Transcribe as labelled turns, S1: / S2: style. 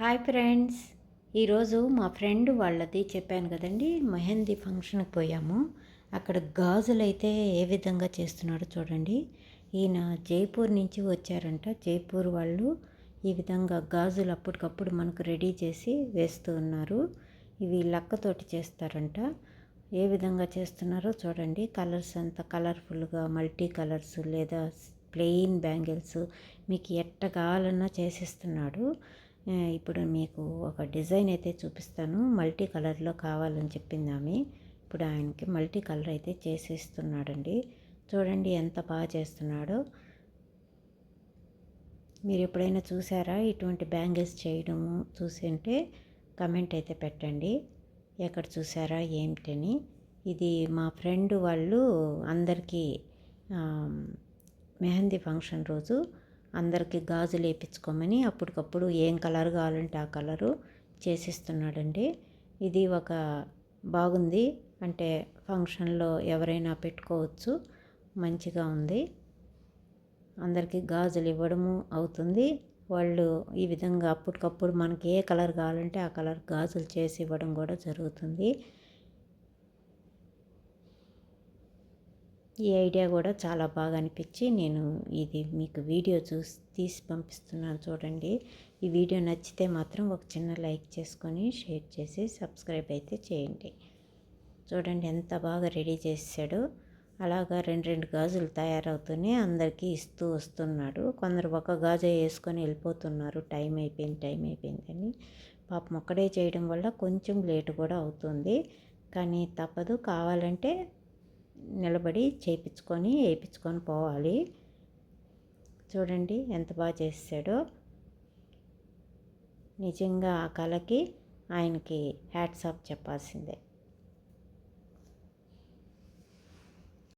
S1: Hi friends. ఈరోజు మా friend వాళ్ళది చెప్పాను కదండి మెహందీ ఫంక్షన్కి పోయాము. అక్కడ గాజులు అయితే ఏ విధంగా చేస్తున్నాడో చూడండి. ఈయన జైపూర్ నుంచి వచ్చారంట. జైపూర్ వాళ్ళు ఈ విధంగా గాజులు అప్పటికప్పుడు మనకు రెడీ చేసి వేస్తూ ఉన్నారు. ఇవి లక్కతోటి చేస్తారంట. ఏ విధంగా చేస్తున్నారో చూడండి. కలర్స్ అంతా కలర్ఫుల్గా మల్టీ కలర్స్ లేదా ప్లెయిన్ బ్యాంగిల్స్ మీకు ఎట్ట కావాలన్నా చేసిస్తున్నాడు. ఇప్పుడు మీకు ఒక డిజైన్ అయితే చూపిస్తాను. మల్టీ కలర్లో కావాలని చెప్పింది ఆమె. ఇప్పుడు ఆయనకి మల్టీ కలర్ అయితే చేసేస్తున్నాడండి. చూడండి ఎంత బాగా చేస్తున్నాడో. మీరు ఎప్పుడైనా చూసారా? ఇటువంటి బ్యాంగిల్స్ చేయడము చూసి ఉంటే కమెంట్ అయితే పెట్టండి. ఎక్కడ చూసారా? ఏమిటని ఇది మా ఫ్రెండ్ వాళ్ళు అందరికీ మెహందీ ఫంక్షన్ రోజు అందరికీ గాజులు వేయించుకోమని అప్పటికప్పుడు ఏం కలర్ కావాలంటే ఆ కలరు చేసిస్తున్నాడండి. ఇది ఒక బాగుంది. అంటే ఫంక్షన్లో ఎవరైనా పెట్టుకోవచ్చు. మంచిగా ఉంది. అందరికీ గాజులు ఇవ్వడము అవుతుంది. వాళ్ళు ఈ విధంగా అప్పటికప్పుడు మనకి ఏ కలర్ కావాలంటే ఆ కలర్ గాజులు చేసి ఇవ్వడం కూడా జరుగుతుంది. ఈ ఐడియా కూడా చాలా బాగా అనిపించి నేను ఇది మీకు వీడియో చూసి తీసి పంపిస్తున్నాను చూడండి. ఈ వీడియో నచ్చితే మాత్రం ఒక చిన్న లైక్ చేసుకొని షేర్ చేసి సబ్స్క్రైబ్ అయితే చేయండి. చూడండి ఎంత బాగా రెడీ చేసాడో అలాగా రెండు రెండు గాజులు తయారవుతూనే అందరికీ ఇస్తూ వస్తున్నాడు. కొందరు ఒక గాజు వేసుకొని వెళ్ళిపోతున్నారు. టైం అయిపోయింది టైం అయిపోయిందని పాపం ఒక్కడే చేయడం వల్ల కొంచెం లేటు కూడా అవుతుంది. కానీ తప్పదు. కావాలంటే నిలబడి చేయించుకొని వేయించుకొని పోవాలి. చూడండి ఎంత బాగా చేసాడో నిజంగా ఆ కళకి ఆయనకి హ్యాట్స్ ఆఫ్ చెప్పాల్సిందే.